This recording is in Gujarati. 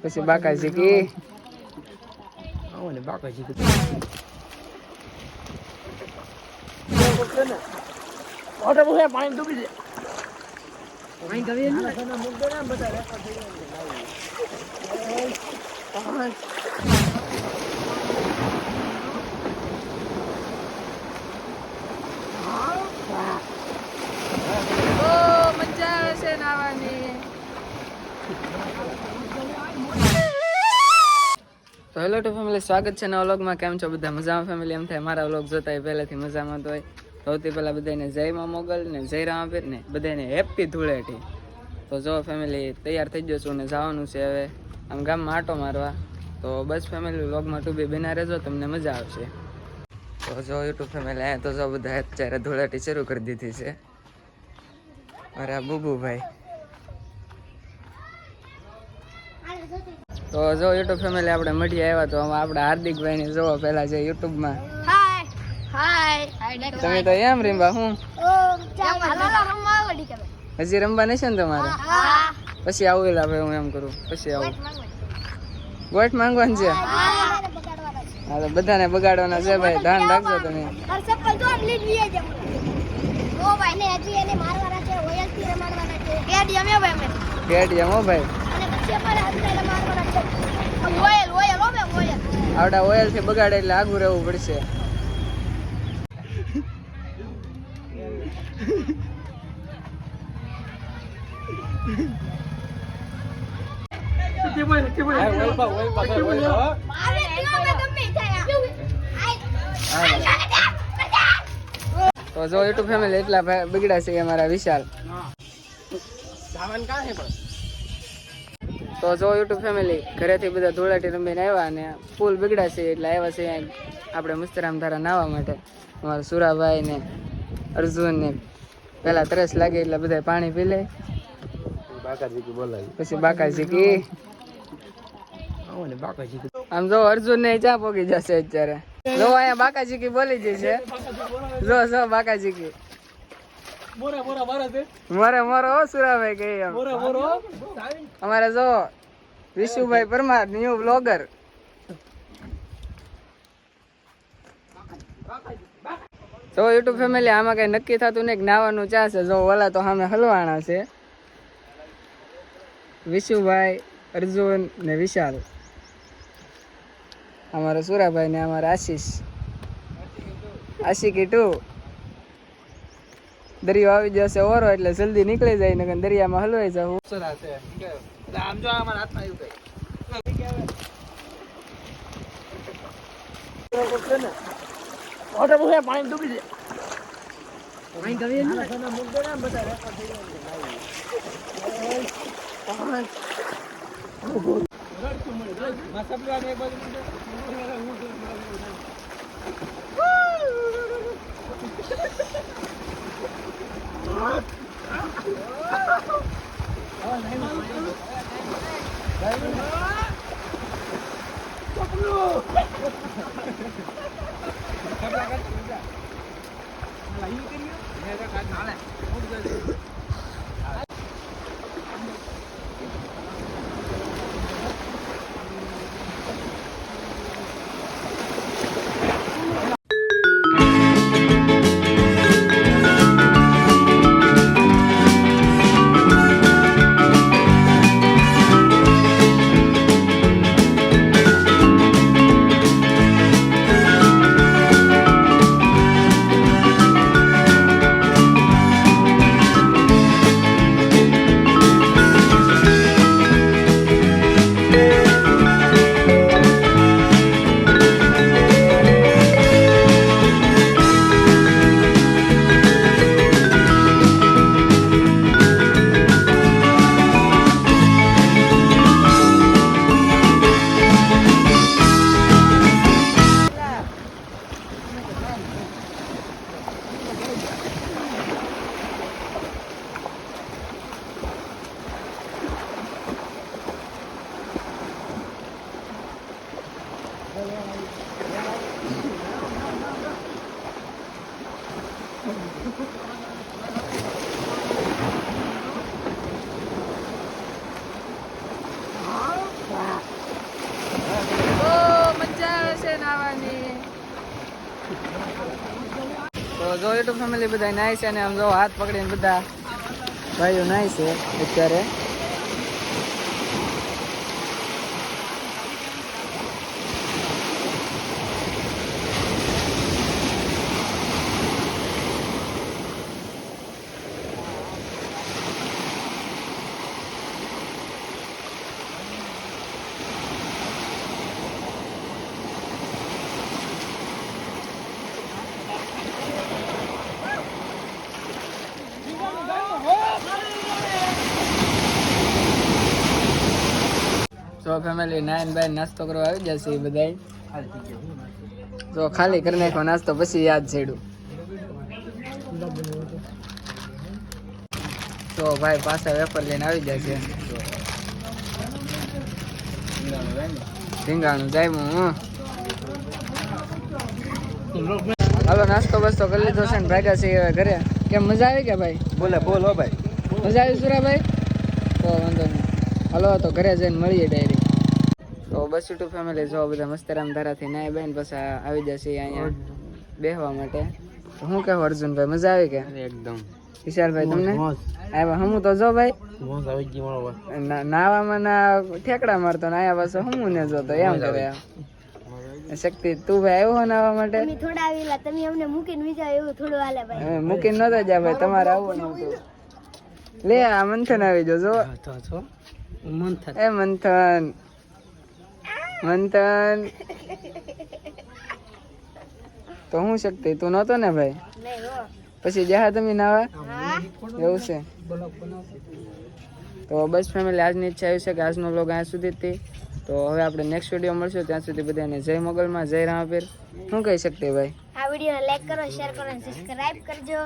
પછી બાકાજી કી આવો ને બાકાજી ઓટો બહુ પાણી ડૂબી દે પાણી કવી ઓ મજા આવે છે નાવાની તો હેલો ટુ ફેમિલી સ્વાગત છે નવા વ્લોગમાં કેમ છો બધા? મજામાં ફેમિલી એમ થાય, મારા વ્લોગ જોતા હોય પહેલાથી મજામાં તો હોય. સૌથી પહેલાં બધાને જય મા મોગલ ને જય રામાપીર ને બધાને હેપી ધૂળેટી. તો જો ફેમિલી તૈયાર થઈ ગયો છું ને જવાનું છે હવે. આમ ગામમાં આટો મારવા. તો બસ ફેમિલી વ્લોગમાં ટુ બી બિના રહેજો, તમને મજા આવશે. તો જો યુટ્યુબ ફેમિલી અહીંયા તો જો બધા અત્યારે ધૂળેટી શરૂ કરી દીધી છે. મારા બુબુભાઈ. તો જો યુટ્યુબ ફેમિલી આપણે મળી આવ્યા તો આમાં આપણા હાર્દિકભાઈ ને જોવો પેલા છે યુટ્યુબમાં. હાય હાય તમે તો એમ રીમ્બા હું? હજી રમવા નથી ને તમારે? પછી આવું એલા ભાઈ હું એમ કરું પછી આવું. ગોઠ માંગવાનું છે? હા તો બધાને બગાડવાના છે ભાઈ ધ્યાન રાખજો તમે. લીએ જમ ભાઈ. હો આવડા ઓઇલથી બગાડે એટલે આગું રહેવું પડશે. તો જો યુટ્યુબ ફેમિલી એટલા બગડ્યા છે અમારા વિશાલ. સામાન કાં પણ? તો જો યુટ્યુબ ફેમિલી ઘરેથી બધા ધોળાટી રમીને આવ્યા અને ફૂલ બગડ્યા છે એટલે આવ્યા છે આપણે મુસ્તરામ ધારા નાહવા માટે. અમારા સુરાભાઈ ને અર્જુન ને પેલા તરસ લાગે એટલે બધા પાણી પી લે. બોલાવી. પછી બાકાજી કી આવો ને બાકાજી આમ જો અર્જુન ને ચા પોગી જશે અત્યારે. જો અહીંયા બાકાજી કી બોલી જશે. જો જો બાકાજી કી મારા છે. મોરે મોરો સુરાભાઈ કહે એમ. બોરા અમારે જો વિશુભાઈ પરમાર ન્યુ બ્લોગર તો યુટ્યુબ ફેમિલી આમાં કઈ નક્કી થતું નહીં નાવાનું ચા છે. જો ઓલા તો સામે હલવાણા છે. વિશુભાઈ અર્જુન ને વિશાલ. અમારા સુરાભાઈ ને અમારા આશીષ. આશિકી ટુ. દરિયો આવી જશે ઓરો એટલે જલ્દી નીકળી જાય ને દરિયામાં હલવાઈ જાવ છે. આમ જો અમારા હાથમાં આવી ગઈ પાણી ડૂબી જાય. Thank you. ફેમિલી બધા નાય છે અને આમ જો હાથ પકડીને બધા ભાઈઓ નાય છે અત્યારે તો ફેમિલી નાયન ભાઈ નાસ્તો કરવા આવી જશે એ બધા તો ખાલી કરી નાખો નાસ્તો પછી યાદ છેડું તો ભાઈ પાછા વેપર લઈને આવી જશે રીંગાણું જાય હું. હાલો નાસ્તો બસ્તો કરી લીધો છે ને ભાગ્યા છે હવે ઘરે. કેમ મજા આવી કે ભાઈ? બોલે બોલો ભાઈ. મજા આવી સુરા ભાઈ તો વાંધો નહીં. હલો તો ઘરે જઈને મળીએ ડાયરી. તો બસ યુટ્યુબ ફેમિલી જો બધા મસ્તરામ ધારાથી નાય બેન પછી આવી જશે અહીંયા બેહવા માટે. હું શું કહેવું અર્જુનભાઈ મજા આવી કે? એકદમ. વિશાલભાઈ તમને? આવ્યા હમું તો જો ભાઈ. ભાઈ. ના- નાવામાં ના ઠેકડા મારતો ને આયા પાછો હમું ને જોતો એમ કરે શક્તિ તું ભાઈ આવ્યો નાવા માટે? તમે થોડા આવેલા તમે અમને મૂકીને બીજા એવું થોડું હાલે ભાઈ. મૂકીને નતો જા ભાઈ તમારે આવવું નતું લે આ મંથન આવી જજો એ મંથન. મંથન તો હું શક્તિ? તું નહોતો ને ભાઈ? પછી જ્યાં તમે નાવા? એવું છે. તો બસ ફેમિલી આજની ઈચ્છા એવી છે કે આજનો બ્લોગ અહીંયા સુધી હતી તો. હવે આપણે નેક્સ્ટ વીડિયો મળશું. ત્યાં સુધી બધાને જય મોગલમાં જય રામાપીર શું કહી શકતી ભાઈ? આ વીડિયો લાઈક કરો શેર કરો અને સબસ્ક્રાઇબ કરજો.